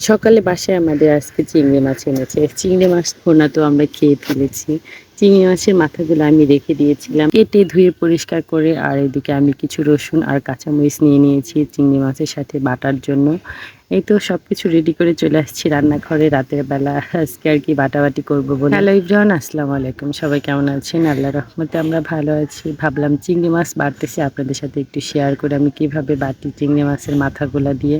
সকালে বাসায় আমাদের আজকে চিংড়ি মাছ এনেছে। চিংড়ি মাছ ভোনা তো আমরা খেয়ে ফেলেছি। চিংড়ি মাছের মাথাগুলো আমি রেখে দিয়েছিলাম। কেটে ধুয়ে পরিষ্কার করে আর এদিকে আমি কিছু রসুন আর কাঁচামরিচ নিয়ে নিয়েছি চিংড়ি মাছের সাথে বাটার জন্য। এই তো সব কিছু রেডি করে চলে আসছি রান্নাঘরে। রাতের বেলা আজকে আর কি বাটাবাটি করব বলে। হ্যালো ইব্রাহন আসসালামু আলাইকুম। সবাই কেমন আছেন? আল্লাহ রহমতে আমরা ভালো আছি। ভাবলাম চিংড়ি মাছ বাড়তেছে, আপনাদের সাথে একটু শেয়ার করে আমি কীভাবে বাটি চিংড়ি মাছের মাথাগুলো দিয়ে,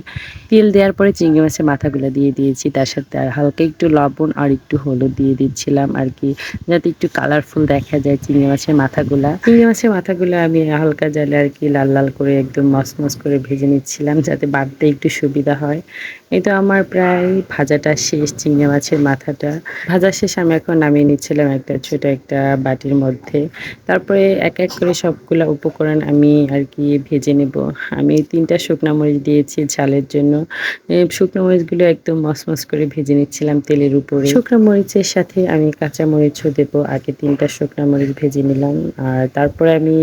তেল দেওয়ার পরে চিংড়ি মাছের মাথাগুলো দিয়ে দিয়েছি। তার সাথে আর হালকা একটু লবণ আর একটু হলুদ দিয়ে দিচ্ছিলাম আর কি, যাতে একটু কালারফুল দেখা যায় চিংড়ি মাছের মাথাগুলা। চিংড়ি মাছের মাথাগুলো আমি হালকা জালে আর কি লাল লাল করে একদম মসমস করে ভেজে নিচ্ছিলাম, যাতে বাড়তে একটু সুবিধা হয়। এই তো আমার প্রায় ভাজাটা শেষ, চিংড়ি মাছের মাথাটা। ভাজা শেষ আমি এখন নামিয়ে নিচ্ছিলাম একটা ছোট একটা বাটির মধ্যে। তারপরে এক এক করে সবগুলো উপকরণ আমি আর কি ভেজে নেব। আমি তিনটা শুকনো মরিচ দিয়েছি ঝালের জন্য। শুকনো মরিচগুলো একদম মসমস করে ভেজে নিচ্ছিলাম তেলের উপরে। শুকনো মরিচের সাথে আমি কাঁচা মরিচও দেবো। আগে তিনটা শুকনো মরিচ ভেজে নিলাম। আর তারপরে আমি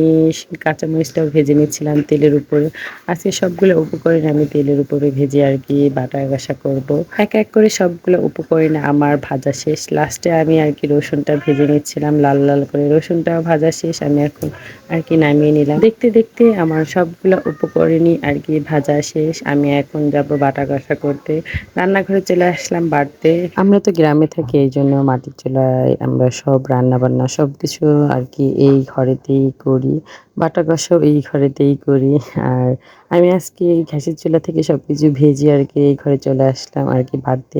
কাঁচা মরিচটাও ভেজে নিচ্ছিলাম তেলের উপরে। আজকে সবগুলো উপকরণ আমি তেলের উপরে ভেজে আর কি বাটা ঘষা করব। এক এক করে সবগুলো উপকরণ আমার ভাজা শেষ। লাস্টে আমি আর কি রসুনটা ভেজে নিচ্ছিলাম, লাল লাল করে। রসুনটাও ভাজা শেষ, আমি এখন আর কি নামিয়ে নিলাম। দেখতে দেখতে আমার সবগুলো উপকরণই আর কি ভাজা শেষ। আমি এখন যাব বাটা কষা করতে। রান্নাঘরে চলে আসলাম বাড়তে। আমরা তো গ্রামে থাকি, এই জন্য মাটির চুলায় আমরা সব রান্না বান্না সব কিছু আর কি এই ঘরেতেই করি। বাটা কষাও এই ঘরেতেই করি। আর আমি আজকে এই ঘাসের চুলা থেকে সব কিছু ভেজে আর কি এই ঘরে চলে আসলাম আর কি বাড়তে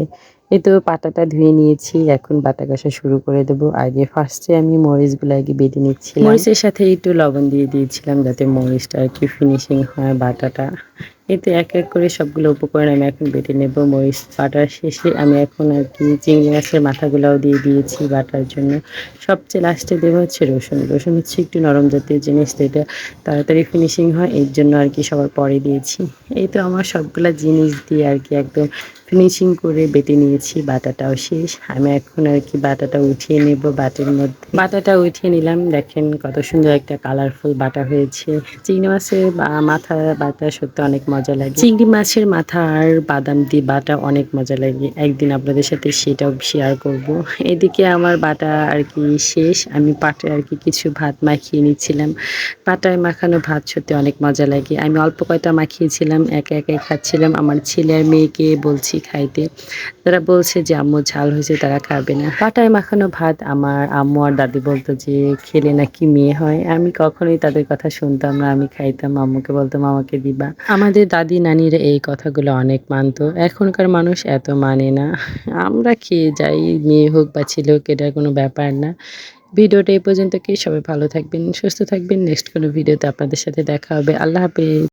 এই তো পাটাটা ধুয়ে নিয়েছি, এখন বাটা কষা শুরু করে দেবো। আগে ফার্স্টে আমি মরিচগুলো আগে বেঁধে নিচ্ছি মরিচের সাথে একটু লবণ দিয়ে দিয়েছিলাম যাতে মরিচটা আর কি ফিনিশিং হয় বাটাটা। এতে এক এক করে সবগুলো উপকরণ আমি এখন বেটে নেব। মরিচ বাটার শেষে আমি এখন আর কি চিংড়ি মাছের মাথাগুলোও দিয়ে দিয়েছি বাটার জন্য। সবচেয়ে লাস্টে দেবো হচ্ছে রসুন। রসুন হচ্ছে একটু নরম জাতীয় জিনিস, তো এটা তাড়াতাড়ি ফিনিশিং হয়, এর জন্য আর কি সবার পরে দিয়েছি। এই তো আমার সবগুলো জিনিস দিয়ে আর কি একদম ফিনিশিং করে বেটে নিয়েছি, বাটাটাও শেষ। আমি এখন আর কি বাটাটা উঠিয়ে নেব বাটির মধ্যে। বাটাটা উঠিয়ে নিলাম, দেখেন কত সুন্দর একটা কালারফুল বাটা হয়েছে। চিংড়ি মাছের মাথা বাটা সত্যি অনেক মজা লাগে। চিংড়ি মাছের মাথা আর বাদাম দিয়ে বাটা অনেক মজা লাগে। একদিন আপনাদের সাথে সেটাও শেয়ার করব। এদিকে আমার বাটা আর কি শেষ। আমি পাটে আর কি কিছু ভাত মাখিয়ে নিচ্ছিলাম। পাটায় মাখানো ভাত সত্যি অনেক মজা লাগে। আমি অল্প কয়টা মাখিয়েছিলাম একা একাই খাচ্ছিলাম। আমার ছেলে আর মেয়েকে বলছি খাইতে। তারা বলছে যে আম্মু ঝাল হয়েছে তারা খাবে না। পাটায় মাখানো ভাত আমার আম্মু আর দাদি বলতো যে খেলে নাকি মেয়ে হয়? আমি কখনোই তাদের কথা শুনতাম না। আমি খাইতাম আম্মুকে বলতাম আমাকে দিবা। আমাদের দাদি নানিরা এই কথাগুলো অনেক মানত। এখনকার মানুষ এত মানে না। আমরা খেয়ে যাই, মেয়ে হোক বা ছিল হোক এটার কোনো ব্যাপার না। ভিডিওটা এই পর্যন্ত কি সবাই ভালো থাকবেন, সুস্থ থাকবেন। নেক্সট কোনো ভিডিওতে আপনাদের সাথে দেখা হবে। আল্লাহ হাফেজ।